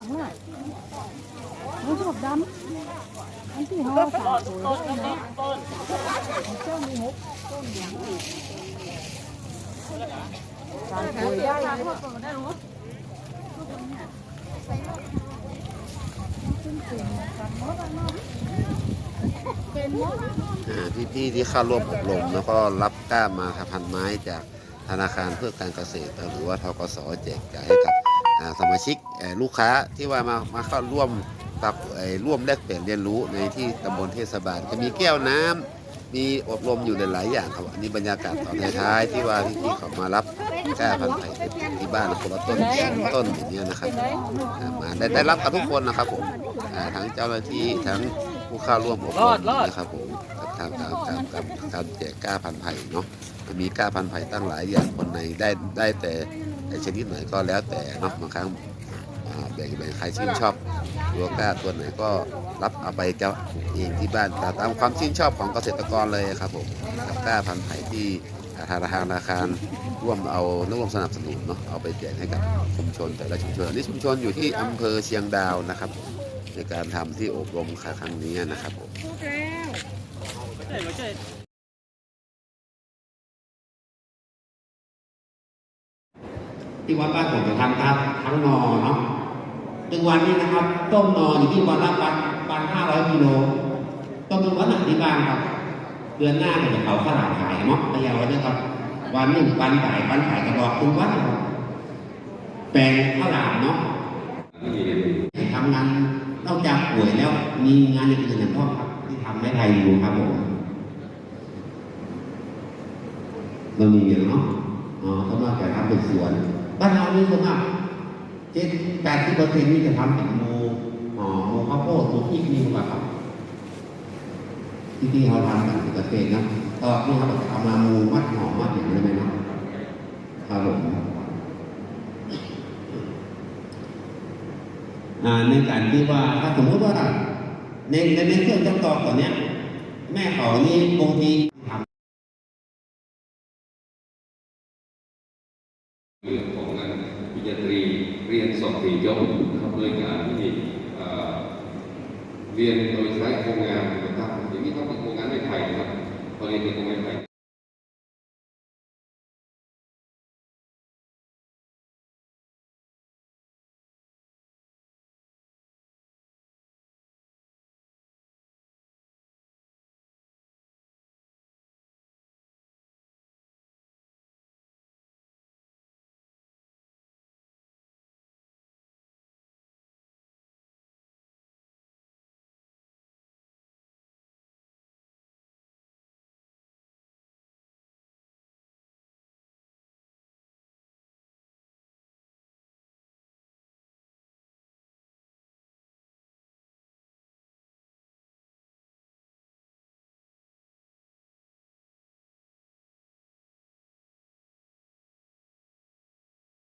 ไม่ชอบดำอันที่ห้อสามตัวเลยนเจ้ามีหกต้นอย่างสามตัวได้เลยอ่าพี่ๆที่เข้าร่วมอบรมแล้วก็รับกล้ามาทพันไม้จากธนาคารเพื่อการเกษตร หรือว่าทกสแจกจ่ายให้กับ สมาชิกลูกค้าที่ว่ามามาเข้าร่วมกับร่วมแลกเปลี่ยนเรียนรู้ในที่ตำบลเทศบาลจะมีแก้วน้ำมีอบรมอยู่หลายอย่างครับอันนี้บรรยากาศตอนท้ายๆที่ว่าพี่ๆเขามารับก้าพันธุ์ไผ่ที่บ้านคนละต้นสองต้นอย่างเงี้นะครับมาได้ได้รับกันทุกคนนะครับผมทั้งเจ้าหน้าที่ทั้งผู้เข้าร่วมอบรมนะครับผมกับทางการการการการแจกก้าพันธุ์ไผ่เนาะมีก้าพันธุ์ไผ่ตั้งหลายอย่างคนในได้ได้แต่ ชนิดไหนก็แล้วแต่เนาะบางครั้งแบ่งแบ่งใครชื่นชอบตัวก้าตัวไหนก็รับเอาไปจะปลูกเองที่บ้านตามความชื่นชอบของเกษตรกรเลยครับผมกับก้าพันธุ์ไผ่ที่ทางทางธนาคารร่วมเอาร่วมสนับสนุนเนาะเอาไปแจกให้กับชุมชนแต่ละชุมชนนนี้ชุมชนอยู่ที่อำเภอเชียงดาวนะครับ ในการทำที่อบรมครั้งนี้นะครับผม ที่วัดบ้านผมจะทำครับทั้งนอเนาะหนึ่งวันนี้นะครับ ต้มนออยู่ที่วันละปันปันห้าร้อยกิโลต้มเป็นวันหนักที่บ้านครับ เดือนหน้าเนี่ยจะเขาข้าวหลามขายเนาะพะเยาเนี่ยครับ วันหนึ่งปันขายปันขายกระบอกคุณวัดครับแปลงข้าวหลามเนาะทำงานนอกจากป่วยแล้ว มีงานอย่างอื่นอย่างพ่อครับ ที่ทำให้ไทยอยู่ครับผมเรามีอย่างเนาะ อ๋อเขามาแต่ทำเป็นสวน บ้านเรานี่ส่วนมากเจ็ดแปดสิบเปอร์เซ็นต์นี่จะทำเป็นโมอ๋อโมข้าวโพดโมพริกนี่มาครับที่ที่เขาทำกันเป็นเกษตรนะก็นี่ครับเอามามูมัดหอมมัดอย่างนี้ได้ไหมนะครับผมในการที่ว่าถ้าสมมติว่าในในเครื่องจักรกตัวเนี้ย แม่เขานี่บางที ญาตรีเรียนสอบตรียศนะครับโดยการที่เอ่อเรียนโดยใช้โครงงาน